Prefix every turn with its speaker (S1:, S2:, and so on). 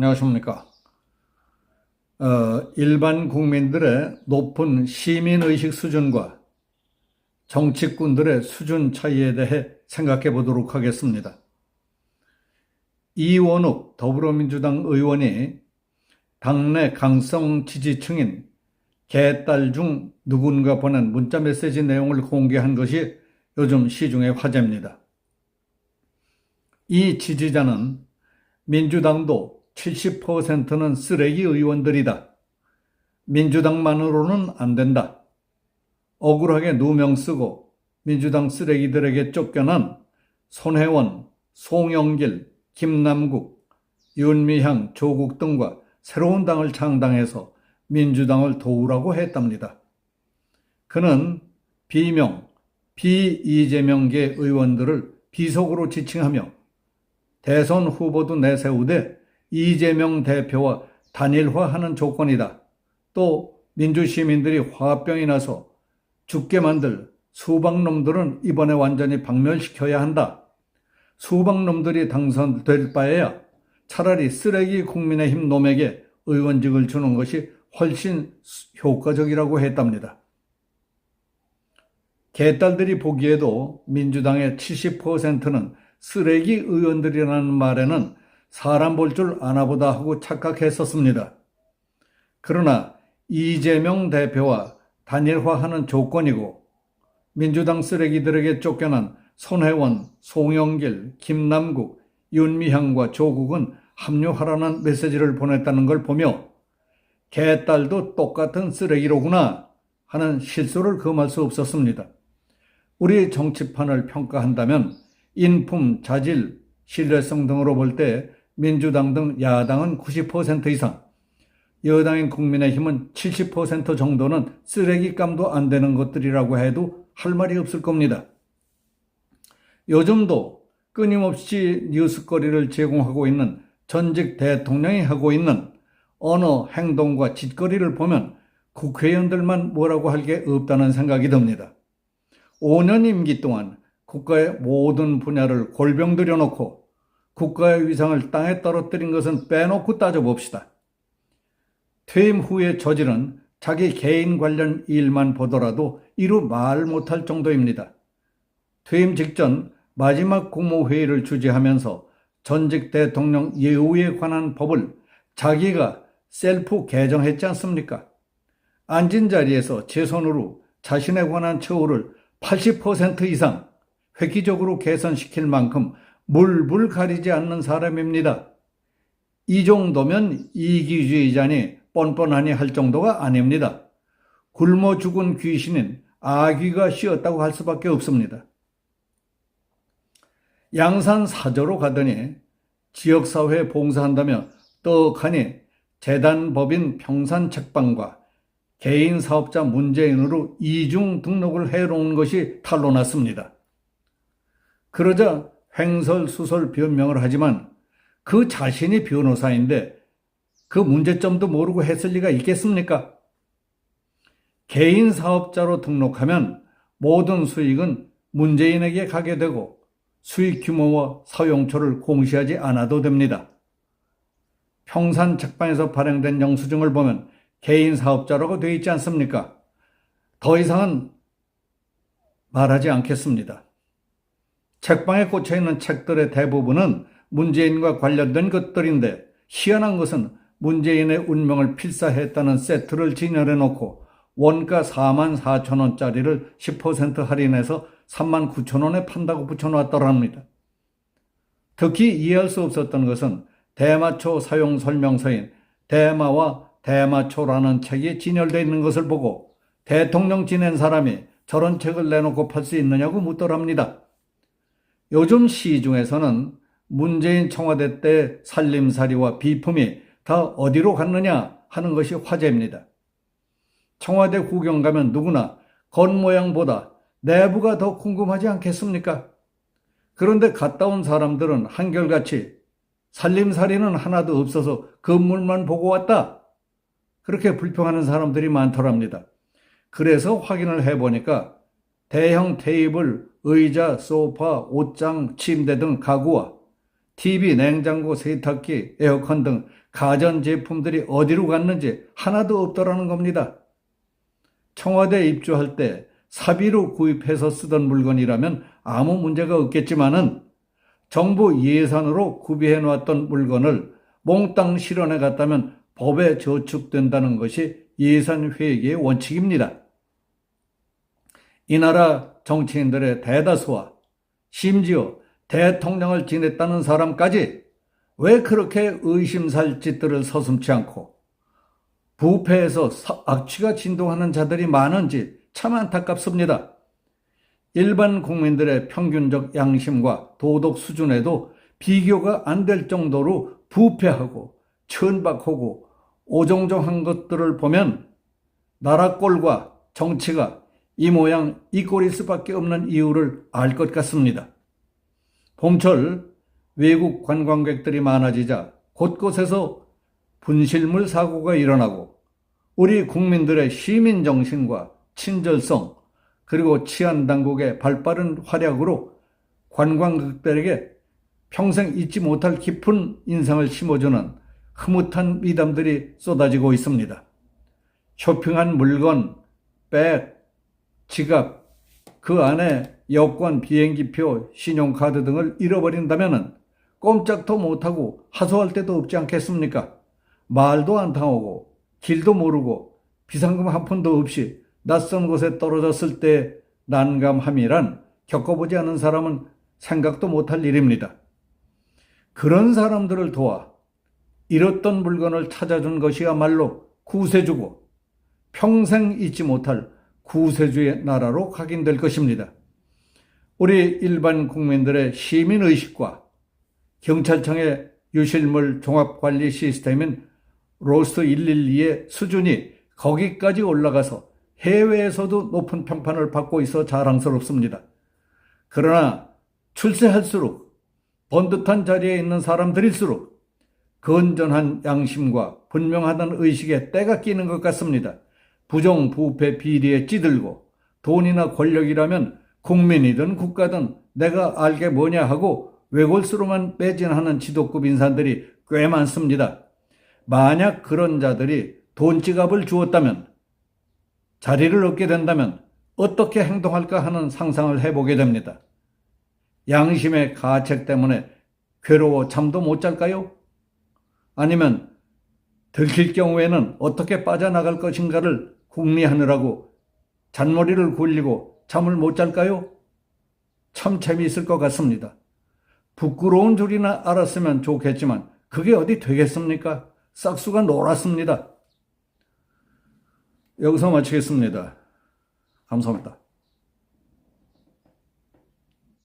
S1: 안녕하십니까. 어, 일반 국민들의 높은 시민의식 수준과 정치꾼들의 수준 차이에 대해 생각해 보도록 하겠습니다. 이원욱 더불어민주당 의원이 당내 강성 지지층인 개딸 중 누군가 보낸 문자 메시지 내용을 공개한 것이 요즘 시중의 화제입니다. 이 지지자는 민주당도 70%는 쓰레기 의원들이다. 민주당만으로는 안 된다. 억울하게 누명 쓰고 민주당 쓰레기들에게 쫓겨난 손혜원, 송영길, 김남국, 윤미향, 조국 등과 새로운 당을 창당해서 민주당을 도우라고 했답니다. 그는 비명, 비이재명계 의원들을 비속으로 지칭하며 대선 후보도 내세우되 이재명 대표와 단일화하는 조건이다. 또 민주시민들이 화병이 나서 죽게 만들 수박놈들은 이번에 완전히 박멸시켜야 한다. 수박놈들이 당선될 바에야 차라리 쓰레기 국민의힘 놈에게 의원직을 주는 것이 훨씬 효과적이라고 했답니다. 개딸들이 보기에도 민주당의 70%는 쓰레기 의원들이라는 말에는 사람 볼 줄 아나 보다 하고 착각했었습니다. 그러나 이재명 대표와 단일화하는 조건이고 민주당 쓰레기들에게 쫓겨난 손혜원, 송영길, 김남국, 윤미향과 조국은 합류하라는 메시지를 보냈다는 걸 보며 개딸도 똑같은 쓰레기로구나 하는 실수를 금할 수 없었습니다. 우리 정치판을 평가한다면 인품, 자질, 신뢰성 등으로 볼 때 민주당 등 야당은 90% 이상, 여당인 국민의힘은 70% 정도는 쓰레기감도 안 되는 것들이라고 해도 할 말이 없을 겁니다. 요즘도 끊임없이 뉴스거리를 제공하고 있는 전직 대통령이 하고 있는 언어, 행동과 짓거리를 보면 국회의원들만 뭐라고 할 게 없다는 생각이 듭니다. 5년 임기 동안 국가의 모든 분야를 골병 들여놓고 국가의 위상을 땅에 떨어뜨린 것은 빼놓고 따져봅시다. 퇴임 후의 저질은 자기 개인 관련 일만 보더라도 이루 말 못할 정도입니다. 퇴임 직전 마지막 국무회의를 주재하면서 전직 대통령 예우에 관한 법을 자기가 셀프 개정했지 않습니까? 앉은 자리에서 제 손으로 자신에 관한 처우를 80% 이상 획기적으로 개선시킬 만큼 물불 가리지 않는 사람입니다. 이 정도면 이기주의자니 뻔뻔하니 할 정도가 아닙니다. 굶어 죽은 귀신인 아귀가 쉬었다고 할 수밖에 없습니다. 양산 사저로 가더니 지역사회에 봉사한다며 떡하니 재단법인 평산책방과 개인 사업자 문재인으로 이중 등록을 해놓은 것이 탄로났습니다. 그러자 횡설 수설 변명을 하지만 그 자신이 변호사인데 그 문제점도 모르고 했을 리가 있겠습니까? 개인 사업자로 등록하면 모든 수익은 문재인에게 가게 되고 수익 규모와 사용처를 공시하지 않아도 됩니다. 평산 책방에서 발행된 영수증을 보면 개인 사업자라고 되어 있지 않습니까? 더 이상은 말하지 않겠습니다. 책방에 꽂혀 있는 책들의 대부분은 문재인과 관련된 것들인데 희한한 것은 문재인의 운명을 필사했다는 세트를 진열해 놓고 원가 4만 4천 원짜리를 10% 할인해서 3만 9천 원에 판다고 붙여놨더랍니다. 특히 이해할 수 없었던 것은 대마초 사용 설명서인 대마와 대마초라는 책이 진열되어 있는 것을 보고 대통령 지낸 사람이 저런 책을 내놓고 팔 수 있느냐고 묻더랍니다. 요즘 시 중에서는 문재인 청와대 때 살림살이와 비품이 다 어디로 갔느냐 하는 것이 화제입니다. 청와대 구경 가면 누구나 겉모양보다 내부가 더 궁금하지 않겠습니까? 그런데 갔다 온 사람들은 한결같이 살림살이는 하나도 없어서 건물만 보고 왔다. 그렇게 불평하는 사람들이 많더랍니다. 그래서 확인을 해보니까 대형 테이블, 의자, 소파, 옷장, 침대 등 가구와 TV, 냉장고, 세탁기, 에어컨 등 가전제품들이 어디로 갔는지 하나도 없더라는 겁니다. 청와대 입주할 때 사비로 구입해서 쓰던 물건이라면 아무 문제가 없겠지만은 정부 예산으로 구비해 놓았던 물건을 몽땅 실현해 갔다면 법에 저축된다는 것이 예산 회계의 원칙입니다. 이 나라 정치인들의 대다수와 심지어 대통령을 지냈다는 사람까지 왜 그렇게 의심살 짓들을 서슴지 않고 부패해서 사- 악취가 진동하는 자들이 많은지 참 안타깝습니다. 일반 국민들의 평균적 양심과 도덕 수준에도 비교가 안 될 정도로 부패하고 천박하고 오종종한 것들을 보면 나라 꼴과 정치가 이 모양 이 꼴일 수밖에 없는 이유를 알 것 같습니다. 봄철 외국 관광객들이 많아지자 곳곳에서 분실물 사고가 일어나고 우리 국민들의 시민 정신과 친절성 그리고 치안 당국의 발빠른 활약으로 관광객들에게 평생 잊지 못할 깊은 인상을 심어주는 흐뭇한 미담들이 쏟아지고 있습니다. 쇼핑한 물건, 백, 지갑, 그 안에 여권, 비행기표, 신용카드 등을 잃어버린다면 꼼짝도 못하고 하소할 데도 없지 않겠습니까? 말도 안 통하고 길도 모르고 비상금 한 푼도 없이 낯선 곳에 떨어졌을 때 난감함이란 겪어보지 않은 사람은 생각도 못할 일입니다. 그런 사람들을 도와 잃었던 물건을 찾아준 것이야말로 구세주고 평생 잊지 못할 구세주의 나라로 각인될 것입니다. 우리 일반 국민들의 시민의식과 경찰청의 유실물 종합관리 시스템인 로스트 112의 수준이 거기까지 올라가서 해외에서도 높은 평판을 받고 있어 자랑스럽습니다. 그러나 출세할수록 번듯한 자리에 있는 사람들일수록 건전한 양심과 분명하다는 의식에 때가 끼는 것 같습니다. 부정, 부패, 비리에 찌들고 돈이나 권력이라면 국민이든 국가든 내가 알게 뭐냐 하고 외골수로만 매진하는 지도급 인사들이 꽤 많습니다. 만약 그런 자들이 돈지갑을 주었다면 자리를 얻게 된다면 어떻게 행동할까 하는 상상을 해보게 됩니다. 양심의 가책 때문에 괴로워 잠도 못 잘까요? 아니면 들킬 경우에는 어떻게 빠져나갈 것인가를 궁리하느라고 잔머리를 굴리고 잠을 못 잘까요? 참 재미있을 것 같습니다. 부끄러운 줄이나 알았으면 좋겠지만 그게 어디 되겠습니까? 싹수가 놀았습니다. 여기서 마치겠습니다. 감사합니다.